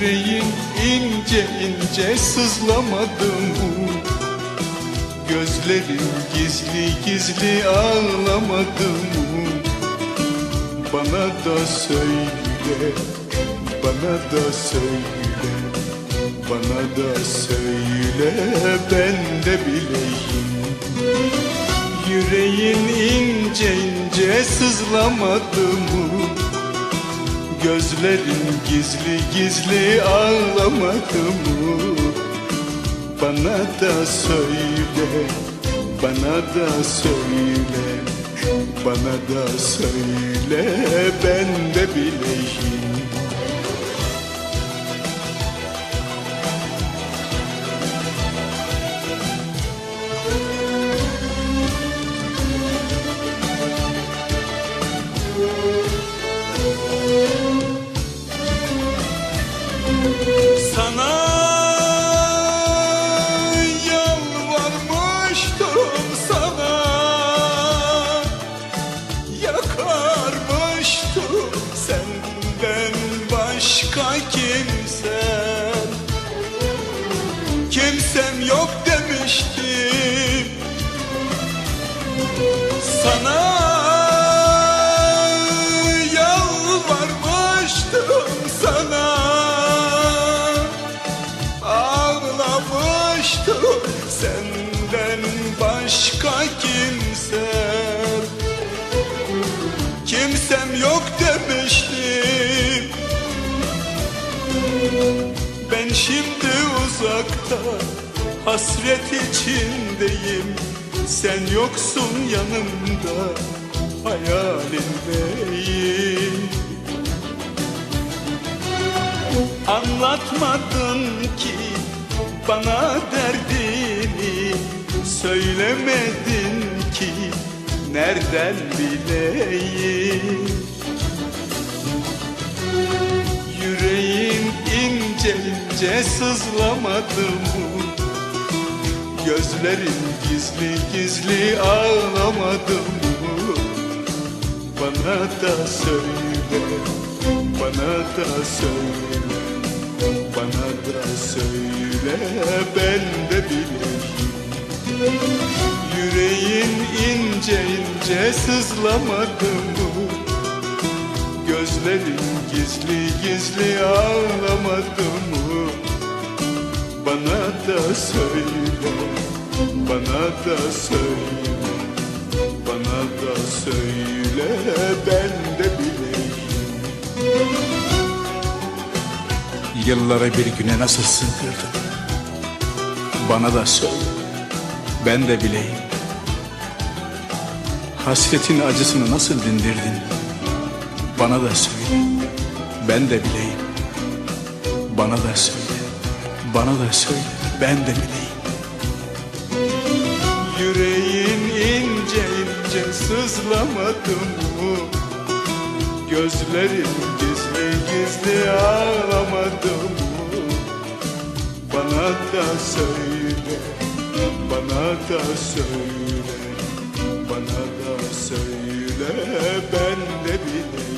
Yüreğin ince ince sızlamadı mı? Gözlerin gizli gizli ağlamadı mı? Bana da söyle, bana da söyle Bana da söyle ben de bileyim Yüreğin ince ince sızlamadı mı? Gözlerin gizli gizli ağlamadı mı? Bana da söyle, bana da söyle Bana da söyle ben Sana yalvarmıştım sana Yakarmıştım. Senden başka kimsem Kimsem yok demiştim. Sana Kimsem yok demiştim. Ben şimdi uzakta hasret içindeyim. Sen yoksun yanımda hayalimdeyim Anlatmadın ki bana derdini Söylemedin ki nereden bileyim? Yüreğin ince ince sızlamadı mı? Gözlerin gizli gizli ağlamadı mı? Bana da söyle, bana da söyle Bana da söyle ben de bileyim Yüreğin ince ince sızlamadı mı Gözlerin gizli gizli ağlamadı mı? Bana da söyle, bana da söyle Bana da söyle ben de bileyim. Yılları bir güne nasıl sığdırdın Bana da söyle Ben de bileyim Hasretin acısını nasıl dindirdin? Bana da söyle. Ben de bileyim. Bana da söyle. Bana da söyle. Ben de bileyim. Yüreğin ince ince sızlamadı mı? Gözlerin gizli gizli ağlamadı mı? Bana da söyle, bana da söyle söyle ben de bileyim